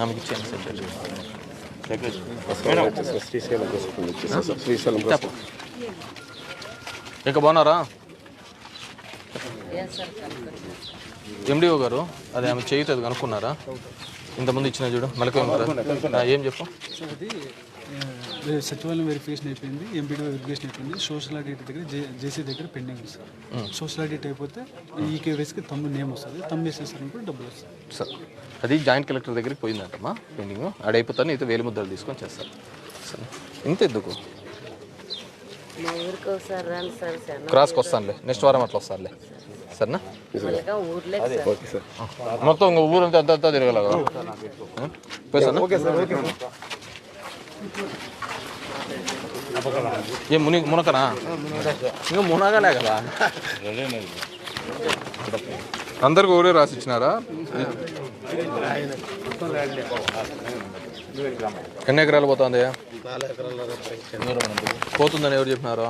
ఆమెకి ఇచ్చేయండి సార్ శ్రీశైలం ఇక బాగున్నారా ఎండిఓ గారు అదే ఆమె చేయుతుంది కనుక్కున్నారా? ఇంతకుముందు ఇచ్చిన చూడు మెలకు ఏం చెప్పు? సచివాలయం వెరిఫికేషన్ అయిపోయింది ఎంపీడీ వెరిఫికేషన్ అయిపోయింది. సోషల్ ఆడిట్ దగ్గర జే జేసీ దగ్గర పెండింగ్ ఉంది సార్. సోషల్ ఆడిట్ అయిపోతే ఈ కేవైసీకి తమ్ము నేమ్ వస్తుంది. తమ్ము వేసేసారనుకుంటే డబ్బులు వస్తుంది. సార్ అది జాయింట్ కలెక్టర్ దగ్గరికి పోయిందంటమ్మా పెండింగ్ ఆడైపోతాను అయితే వేలు ముద్దలు తీసుకొని చేస్తారు సరే ఇంత ఎందుకు క్రాస్కి వస్తానులే నెక్స్ట్ వారం అట్లా వస్తానులే. సరేనా? మొత్తం ఇంక ఊరంతా అంతా అంతా తిరగలగా ఓకే సార్ ఓకే ఏ ముని మునకనా? ఇంకా మునగలే కదా. అందరికి ఊరే రాసి ఇచ్చినారా ఎన్ని ఎకరాలు పోతుంది? పోతుందని ఎవరు చెప్పినారు?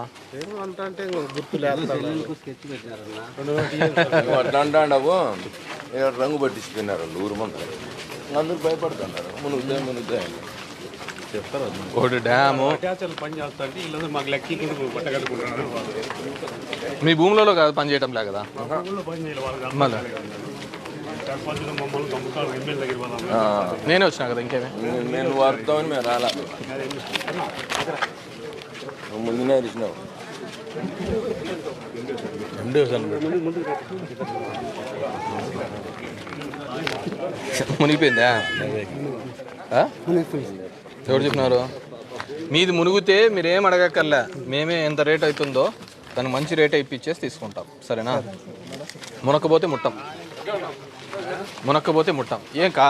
నువ్వు అట్లా రంగు పట్టించుకున్నారు వాళ్ళు ఊరు మంది. అందరు భయపడుతున్నారు. మునుగుతాయి మునుగుతాయి అని చెప్తారు అది. ఒకటి డ్యాము. మీ భూములలో కాదు పని చేయటం లే కదా? మళ్ళీ? నేనే వచ్చినా కదా ఇంకేమే? నేను- నేను వాడుతామని మేము రాలా. నువ్వు ముందునే ఇచ్చినావు మునిగిపోయిందా? ఆ? ఎవరు చెప్పినారు? మీది మునిగితే మీరేం అడగక్కర్లే. మేమే ఎంత రేట్ అవుతుందో దానికి మంచి రేట్ ఇప్పించేసి తీసుకుంటాం. సరేనా? మునక్కపోతే ముట్టం. మునక్కపోతే ముట్టం. ఏం కా?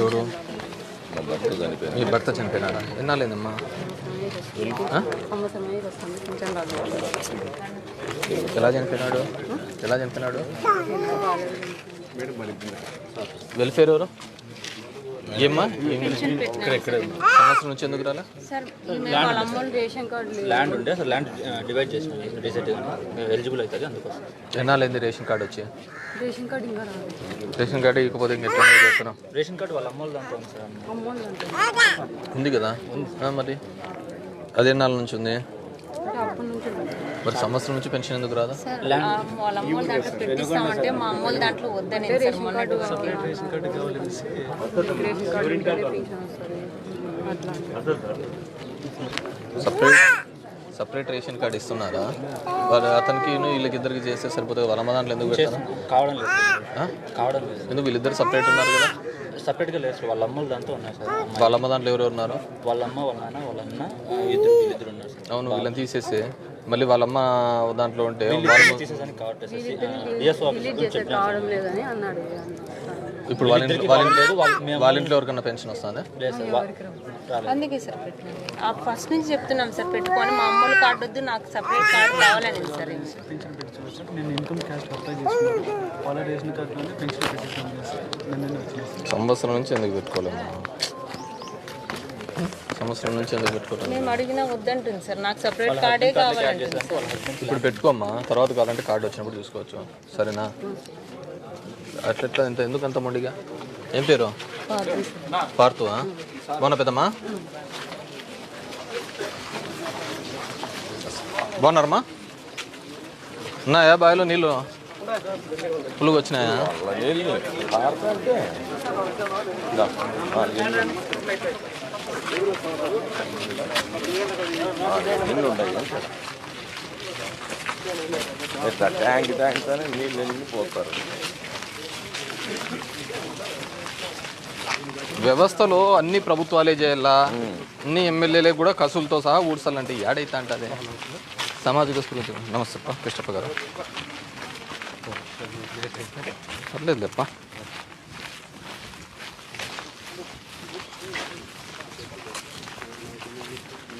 ఎవరు? భర్త మీ భర్త చనిపోయినారా ఎన్నాలేదమ్మా ఎలా చనిపోయినాడు? ఎలా చనిపోయినాడు? వెల్ఫేర్ ఎవరు? ఏమ్మా? ఏం- సంవత్సరం నుంచి ఎందుకు రాలే? సార్ ఈమె వాళ్ళ అమ్మోళ్ళు రేషన్ కార్డు లేదు ల్యాండ్ ఉండే అసలు ల్యాండ్ డివైడ్ చేసిన రీసెంట్ ఎలిజిబుల్ అవుతుంది అందుకోసం. ఎన్నాళ్ళైంది రేషన్ కార్డు వచ్చి? రేషన్ కార్డు ఇంకా రాదు రేషన్ కార్డు ఇకపోతే చేస్తున్నాం రేషన్ కార్డు వాళ్ళ అమ్మోళ్ళ దాంట్లో ఉంది సార్. కదా? మరి. అది ఎన్నాళ్ళ నుంచి ఉంది. మరి సంవత్సరం నుంచి పెన్షన్ ఎందుకు రాదా? సార్ ఆ వాళ్ళ అమ్మోళ్ళ దాంట్లో పెట్టిస్తామంటే మా అమ్మోళ్ళ వద్దని sir separate separate ration card ఇస్తున్నారా? వాళ్ళు అతనికి వీళ్ళకి ఇద్దరికి చేస్తే సరిపోతుంది వాళ్ళ దాంట్లో ఎందుకు పెడతారా? కావడం లేదు? కావడం లేదు ఎందుకు వీళ్ళిద్దరు సపరేట్ ఉన్నారు కదా? సపరేట్గా లేదు సార్ వాళ్ళ అమ్మోళ్ళ దాంట్లో ఉన్నాయి సార్. అమ్మ- వాళ్ళ అమ్మ దాంట్లో ఎవరు ఉన్నారు? వాళ్ళ అమ్మ వాళ్ళ నాన్న వాళ్ళ అన్న ఇద్దరు వీళ్ళిద్దరు ఉన్నారు సార్. అవును వీళ్ళని తీసేసి. మళ్ళీ వాళ్ళ అమ్మ దాంట్లో ఉంటే ఇప్పుడు వాళ్ళ ఇంట్లో వాళ్ళ ఇంట్లో వాళ్ళ ఇంట్లో ఎవరికన్నా పెన్షన్ వస్తుందా? అందుకే సార్ ఫస్ట్ నుంచి చెప్తున్నాం సార్ పెట్టుకొని. మా అమ్మోళ్ళ కార్డు వద్దు నాకు సపరేట్ కార్డు కావాలని సార్. సంవత్సరం నుంచి ఎందుకు పెట్టుకోలేము? సంవత్సరం నుంచి ఎందుకు పెట్టుకోలేము మేము అడిగినా వద్దంటుంది సార్. నాకు సపరేట్ కార్డే కావాలంటుంది సార్. ఇప్పుడు పెట్టుకోమ్మా. తర్వాత కావాలంటే కార్డు వచ్చినప్పుడు చూసుకోవచ్చు. సరేనా? అట్లెట్లా ఎంత ఎందుకు అంత మొండిగా? ఏం పేరు? పార్తు బాగున్నా పెద్దమ్మా? బాగున్నారమ్మా? ఉన్నాయా బావిలో నీళ్ళు? పులుగు వచ్చినాయా? నీళ్ళు. ఇట్లా ట్యాంక్ ట్యాంక్ అని నీళ్ళు వెళ్ళి పోతారు. వ్యవస్థలో అన్ని ప్రభుత్వాలే చేయాలా? అన్ని ఎమ్మెల్యేలే కూడా కసులతో సహా ఊడ్చాలంటే ఏడైతే అంటే సామాజిక స్ఫూర్తి. నమస్తే కృష్ణప్ప గారు. పర్లేదు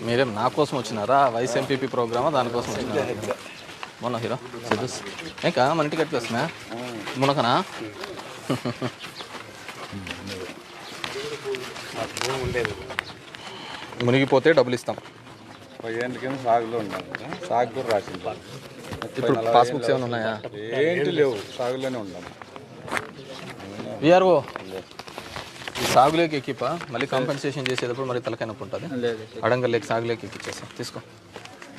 మీరేం నా కోసం వచ్చినారా? వైస్ ఎంపీపీ ప్రోగ్రామా? దానికోసం వచ్చినారా? మొన్న హీరో? సిద్ధు ఇంకా మన ఇంటికి ఎట్లా మునకనా మునిగిపోతే డబ్బులు ఇస్తాం. పదిహేనుల కింద సాగులో ఉన్నాను సాగు కూడా రాసింది ఇప్పుడు పాస్బుక్స్ ఏమైనా ఉన్నాయా? ఏంటి లేవు సాగులోనే ఉన్నాము విఆర్ఓ? సాగులేకి ఎక్కిప? మళ్ళీ కాంపెన్సేషన్ చేసేటప్పుడు మరి తలకాయ నొప్పి ఉంటుంది. లేదు అడంగల్లేకి సాగులేకి ఎక్కిచ్చేస్తాం. తీసుకో.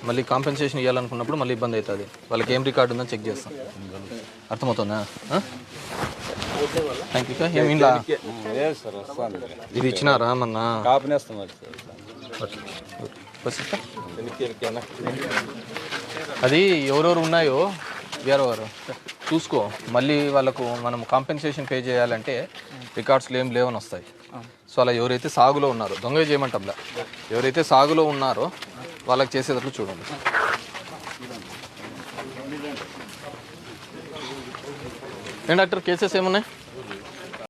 మళ్ళీ కాంపెన్సేషన్ ఇవ్వాలనుకున్నప్పుడు మళ్ళీ ఇబ్బంది అవుతుంది. వాళ్ళకి ఏం రికార్డు ఉందో చెక్ చేస్తాం. అర్థమవుతుందా? థ్యాంక్ యూ ఏమి ఇలా లేదు సార్ వస్తాను ఇది ఇచ్చినారా మొన్న? అది ఎవరెవరు ఉన్నాయో వేరే వారు. చూసుకో. మళ్ళీ వాళ్ళకు మనం కాంపెన్సేషన్ పే చేయాలంటే రికార్డ్స్లో ఏం లేవని వస్తాయి. సో అలా ఎవరైతే సాగులో ఉన్నారో దొంగ చేయమంటాంలా? ఎవరైతే సాగులో ఉన్నారో వాళ్ళకి చేసేటట్లు చూడండి. ఏం డాక్టర్ కేసెస్ ఏమున్నాయి?